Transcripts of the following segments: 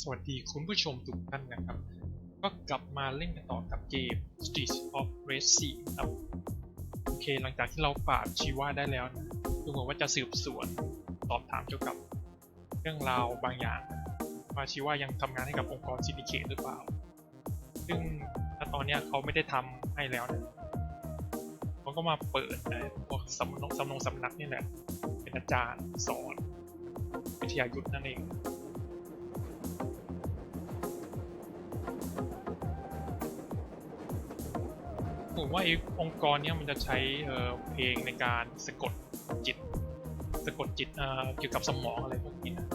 สวัสดีคุณผู้ชมทุกท่านนะครับ ก็กลับมาเล่นกันต่อกับเกม Streets of Rage 4ครับโอเคหลังจากที่เราปราบชีวาได้แล้วนะดูเหมือนว่าจะสืบสวนสอบถามเกี่ยวกับเรื่องราวบางอย่างว่าชีวายังทำงานให้กับองค์กรซินดิเคตหรือเปล่า ซึ่งถ้าตอนนี้เขาไม่ได้ทำให้แล้วนะเขาก็มาเปิดนะพวกสำนงสำนงสำนักนี่แหละเป็นอาจารย์สอนวิทยายุทธ์นั่นเอง ผมว่าไอ้องค์กรเนี้ยมันจะใช้เเพลงในการสะกดจิต สะกดจิตเเกี่ยวกับสมองอะไรพวกนี้นะ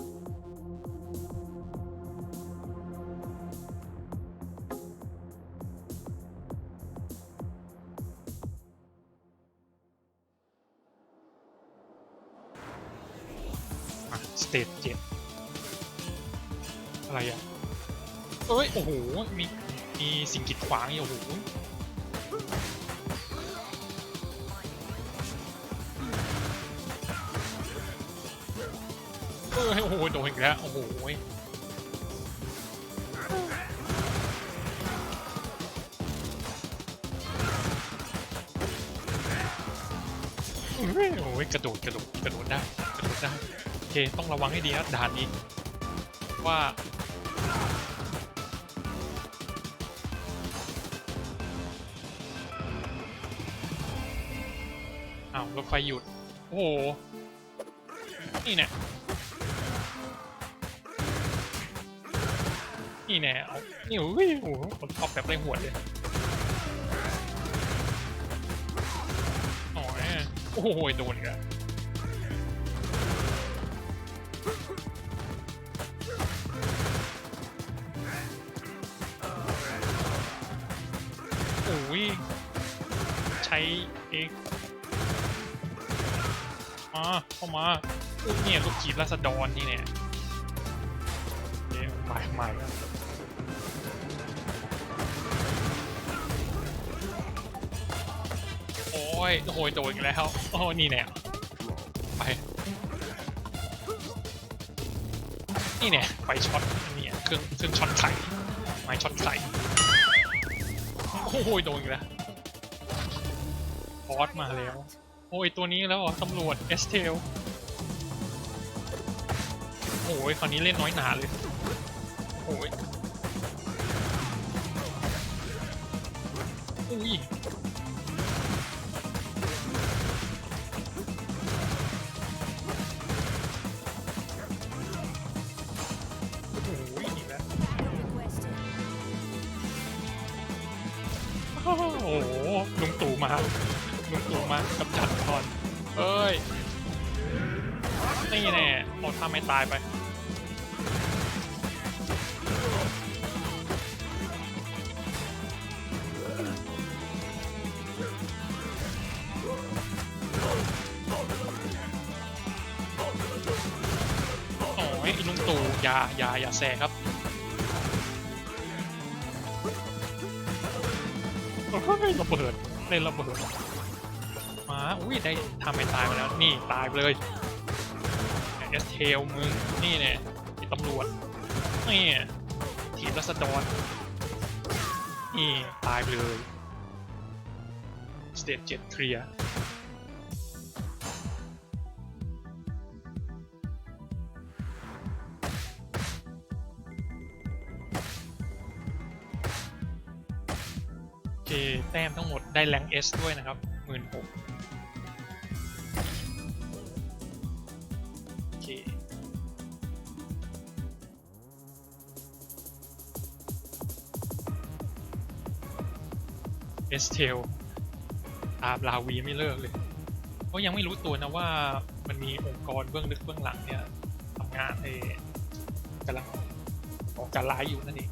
สเตจเจ็ดอะไรอะเอ้ย โอ้โห มี มีสิ่งกีดขวางอีกโอ้โห เออโอ้โหโดนอีกแล้วโอ้โหเฮ้โอ้ยกระโดดกระโดดกระโดดได้กระโดดได้โอเคต้องระวังให้ดีนะด่านนี้ว่า อ้าวรถไฟหยุด โอ้โห นี่แน่นี่แน่เอานี่โอ้ยโอ้โหคนท็อปแบบได้หัวเลยอ๋อโอ้โหโดนอีกแล้วโอ้ยใช้เอก มาเข้ามาเนี่ยลูกกีบราษฎรนี่เนี่ยเอ๊ะใหม่ใหม่โอ้ยโอ้ยโดนอีกแล้วโอ้นี่เนี่ยไปนี่เนี่ยไฟช็อตเนี่ยเครื่องเครื่องช็อตไข่ไม้ช็อตไข่โอ้ยโดนอีกแล้วบอสมาแล้ว โอ้ยตัวนี้แล้วเหรอตำรวจเอสเทลโอ้ยคราวนี้เล่นน้อยหนาเลยโอ้ยอุ้ย เอาทำให้ตายไป โอ้ยลุงตู่อย่าอย่าอย่าแซงครับโอ้ยระเบิดเล่นระเบิดมา อุ้ยได้ทำให้ตายมาแล้ว นี่ ตายไปเลย เอสเทลมึง นี่เนี่ยไอตำรวจ นี่ทีมรัษฎรนี่ตายไปเลยสเตจเจ็ดเคลียร์โอเคแต้มทั้งหมดได้แรงเอสด้วยนะครับ เอสเทลตามลาวีไม่เลิกเลยก็ยังไม่รู้ตัวนะว่ามันมีองค์กรเบื้องลึกเบื้องหลังเนี่ยทำงานในกำลังก่อการร้ายอยู่นั่นเอง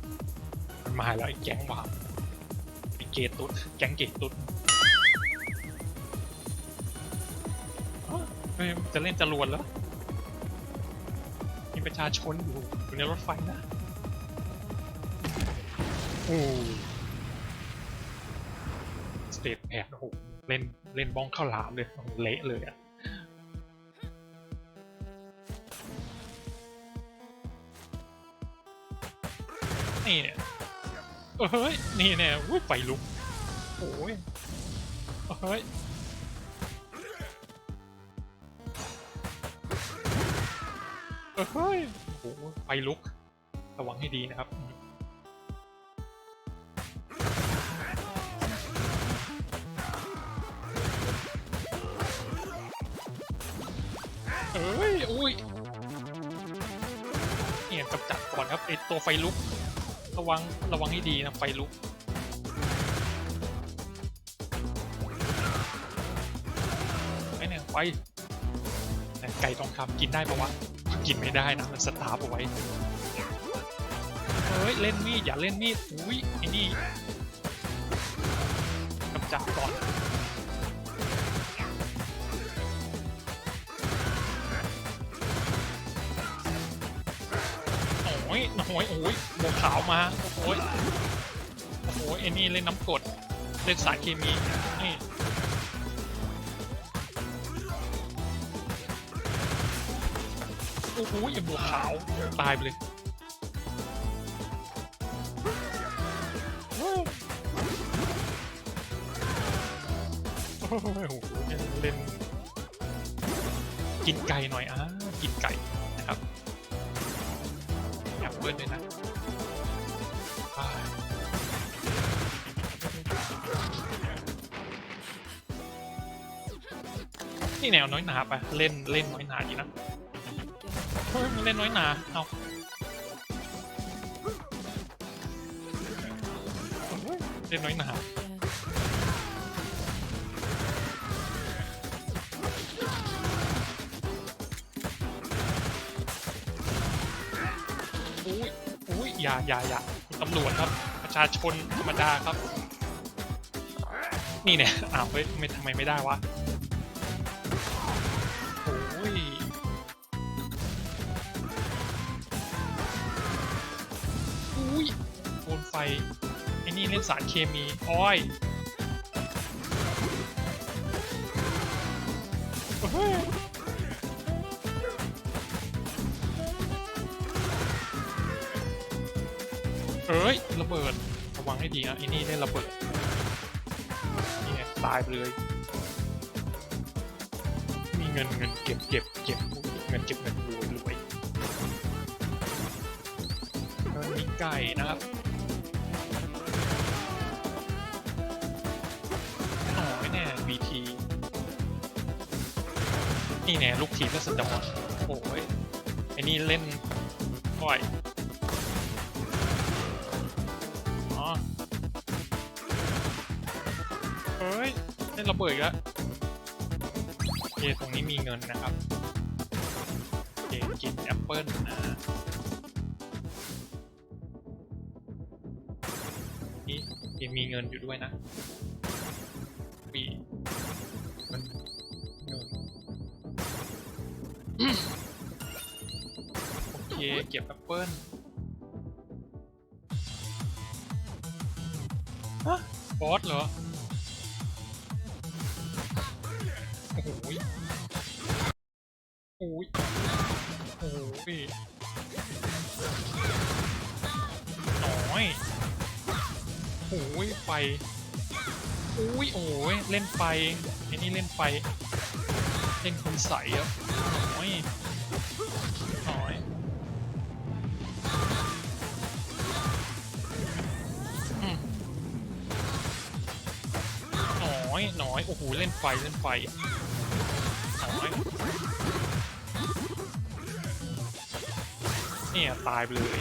มันมาแล้วไอ้แก๊งวาไอ้เกตุดแก๊งเกตุดจะเล่นจรวดแล้ว มีประชาชนอยู่อยู่ในรถไฟนะ โอ้ สเตทแผนโอ้โหเล่นเล่นบ้องข้าวหลามเลยโอ้โหเละเลยอะนี่เนี่ยเออเฮ้ย นี่เนี่ยวุ้ยไฟลุกโอ้ยเออเฮ้ยเออเฮ้ยโอ้ไฟลุก ระวังให้ดีนะครับ เอ้ย อุ้ยเนี่ยกำจัดก่อนครับไอตัวไฟลุก ระวัง ระวังให้ดีนะไฟลุกไอเนี่ยไฟแต่ไก่ทองคำกินได้ปะวะ กินไม่ได้นะ มันสตาร์ฟเอาไว้ เฮ้ย เล่นมีด อย่าเล่นมีด อุ้ยไอ้นี่กำจัดก่อน ยโอ้ยโอ้ยบวกขาวมาโอ้ยโอ้ยไอ้นี่เล่นน้ำกรดเล่นสารเคมีนี่โอ้โหไอ้บวกขาวตายไปเลยโอ้โหเล่นกินไก่หน่อยอะกินไก่ ปิดเลยนะนี่แนวน้อยหนาปะเล่นเล่นน้อยหนาดีนะเฮ้ยมันเล่นน้อยหนาเอาเล่นน้อยหนา อย่าอย่าอย่าตำรวจครับ ประชาชนธรรมดาครับ นี่เนี่ยอ้าวเฮ้ยไม่ทำไมไม่ได้วะโอ้ยอุ้ยโดนไฟไอ้นี่เล่นสารเคมีอ้อย ระวังให้ดีนะไอ้นี่เล่นระเบิดนี่ไงตายไปเลย มีเงินเงินเก็บเก็บเก็บเงินเก็บเงินรวยรวยแล้วมีไก่นะครับอ๋อไม่แน่ BT นี่แน่ลูกทีมก็สดอนโอ้ยไอ้นี่เล่นก่อย ฮ้ยได้ระเบิดอีกแล้วโอเคตรงนี้มีเงินนะครับโอเคกินแอปเปิ้ลนะนี่ยังมีเงินอยู่ด้วยนะปีเงินเงินโอเคเก็บแอปเปิ้ลฮะบอสเหรอ อ้ยโอ้โหพี่น้อยโอ้ยไฟโอ้ยโอ้ยเล่นไฟไอ้นี่เล่นไฟเล่นคุณใสอะน้อยน้อยน้อยน้อยโอ้โหเล่นไฟเล่นไฟ เนี่ยตายไปเลย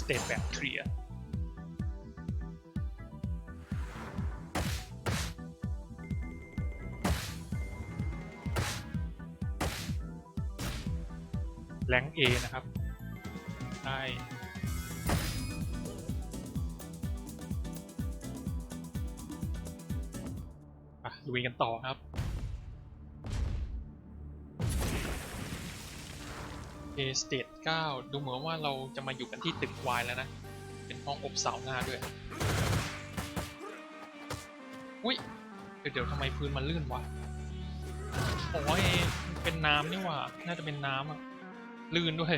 สเตทแบบเคลียร์แรงเอนะครับ ได้อ่ลุยกันต่อครับ เอสเตท9ดูเหมือนว่าเราจะมาอยู่กันที่ตึกวายแล้วนะ เป็นห้องอบเสาหน้าด้วย อุ้ยเดี๋ยวทำไมพื้นมันลื่นวะโอ้ยเป็นน้ำนี่ว่า น่าจะเป็นน้ำอะลื่นด้วย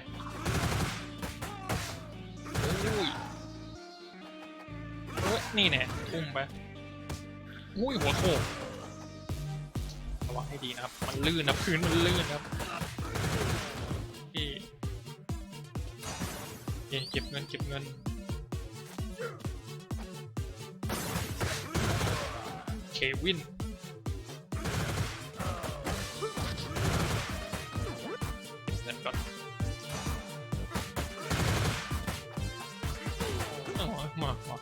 โอ้ยโอ้ยนี่แน่ทุ่มไปอุ้ยหัวโขกระวังให้ดีนะครับ มันลื่นนะพื้นมันลื่นนะครับ โอเคเก็บเงินเก็บเงินเควินเงินก่อนมามา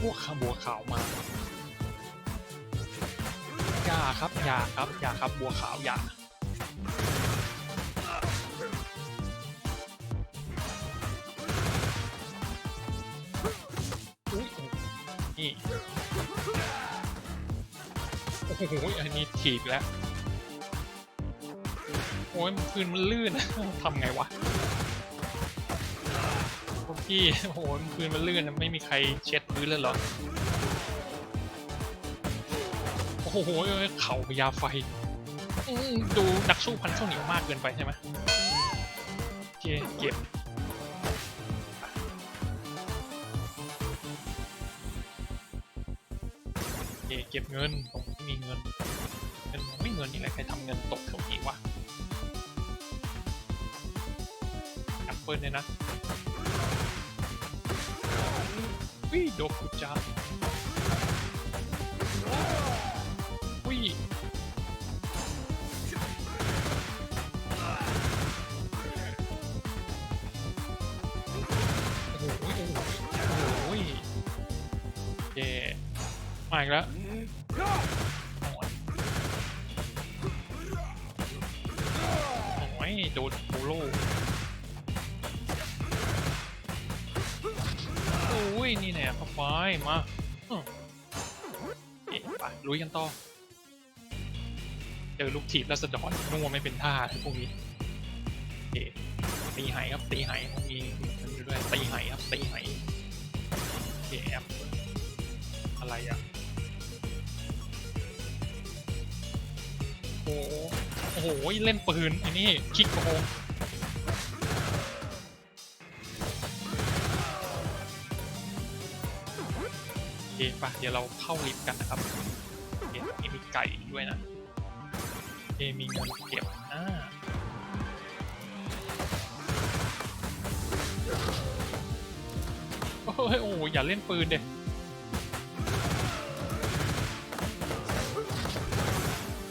บัวขาวบัวขาวมาอย่าครับอย่าครับอย่าครับบัวขาวอย่า โอ้โหอันนี้ถีบแล้วโอ้ยมันพื้นมันลื่นทำไงวะพวกพี่โอ้โหมันพื้นมันลื่นนะไม่มีใครเช็ดพื้นเลยหรอโอ้โหเอ้ยข่าพญาไฟดูนักสู้พันข้าวเหนียวมากเกินไปใช่ไหมโอเคเก็บเก็บเงินผม มีเงิน เงินไม่เงินนี่แหละใครทำเงินตกตรงนี้วะแอปเปิลเนี่ยนะวิโดกุจับวิโอ้โอ้โหโอ้โหเย่มาอีกแล้ว โอ้ยโดนโคโลโอ้ย นี่แน่เข้าไป มาอืมเอ๊ะไปลุยกันต่อ เจอลูกถีบแล้วสะดอนนัวไม่เป็นท่าพวกนี้เอ๊ะตีไหครับ ตีไหต้องมีมันอยู่ด้วย ตีไหครับ ตีไหเอ๊ะแออะไรอะโอ้ อ้โห เล่นปืนไอ้นี่คิกโกงโอเคปะเดี๋ยวเราเข้าลิฟต์กันนะครับโอเคมีไก่ด้วยนะโอเคมีเงินเก็บอ่าโอ้ยโอ้ยอย่าเล่นปืนเด็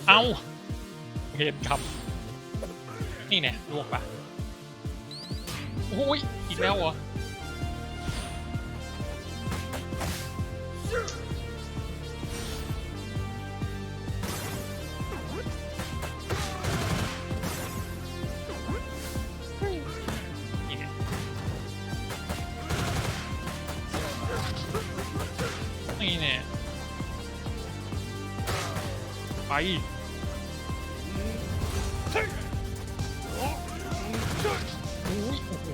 เอา เห็นครับ นี่เนี่ยลวกปะโอ้ยอีกแล้วเหรอนี่เนี่ยไป อุ้ยโอ้โห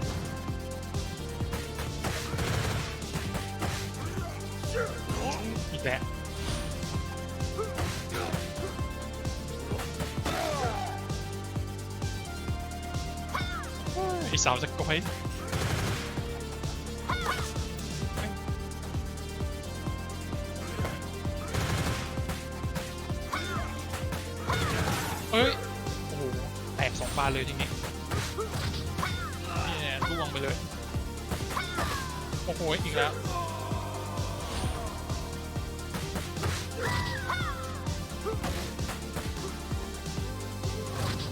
านเลยทีนี้นี่แน่ล่วงไปเลย โอ้โห อีกแล้ว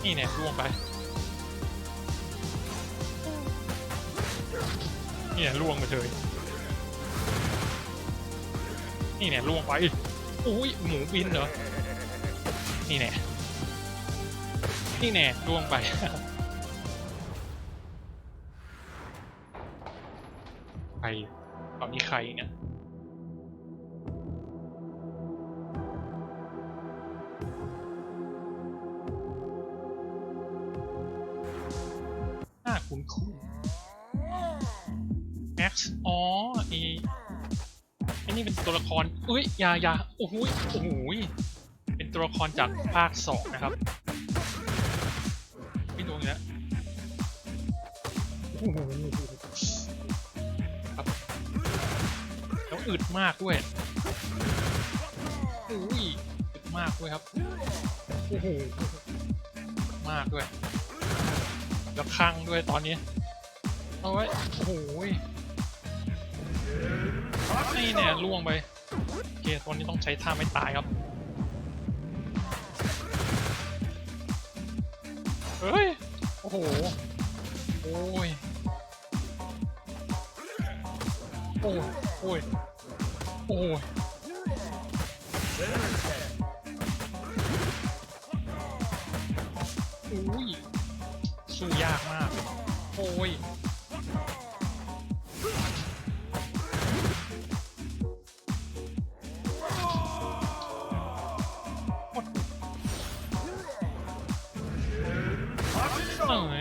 นี่แน่ล่วงไป นี่แน่ล่วงไปเลย นี่แน่ล่วงไป อุ้ยหมูบินเหรอ นี่แน่ นี่แน่ล่วงไป ใครตอนนี้ใครเนี่ยหน้าคุ้นคุ้นแม็กซ์อ๋อไอไอนี่เป็นตัวละคร อุ้ยยายาโอ้โหโอ้โหเป็นตัวละครจากภาคสองนะครับ ครับแล้วอึดมากด้วยอุ้ยอึดมากด้วยครับโอ้โหมากด้วยแล้วข้างด้วยตอนนี้เอาไว้โอ้โหยนี่เนี่ยล่วงไปโอเคตัวนี้ต้องใช้ท่าไม่ตายครับเฮ้ย โอ้โห โอ้ย โอ้ยโอ้ยโอ้ยอุ้ยสู้ยากมาก โอ้ยไหน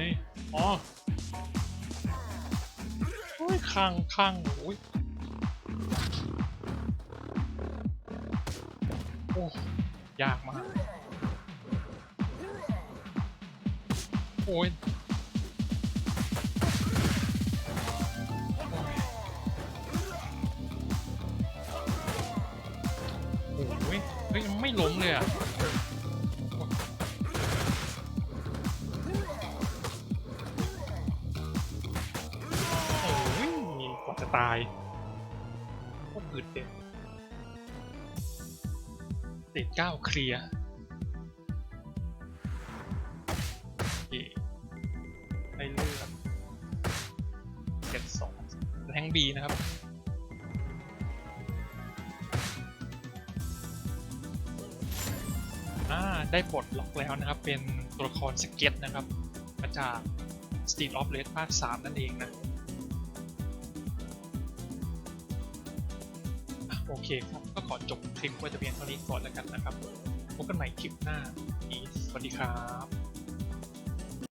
อ๋อโอ้ยข้างข้างโอ้ย ยากมาก โอ้ยโอ้ยเฮ้ยไม่ล้มเลยอะโอ้ยกว่าจะตายโคตรอึดเด็ด เด็ดเก้าเคลียร์โอเคได้เลือดเจ็ดสองแรงบีนะครับได้ปลดล็อกแล้วนะครับ เป็นตัวละครสเก็ตนะครับ มาจาก Street of Rage ภาค 3 นั่นเองนะโอเคครับ ขอจบคลิปไว้แต่เพียงเท่านี้ก่อนแล้วกันนะครับพบกันใหม่คลิปหน้าสวัสดีครับ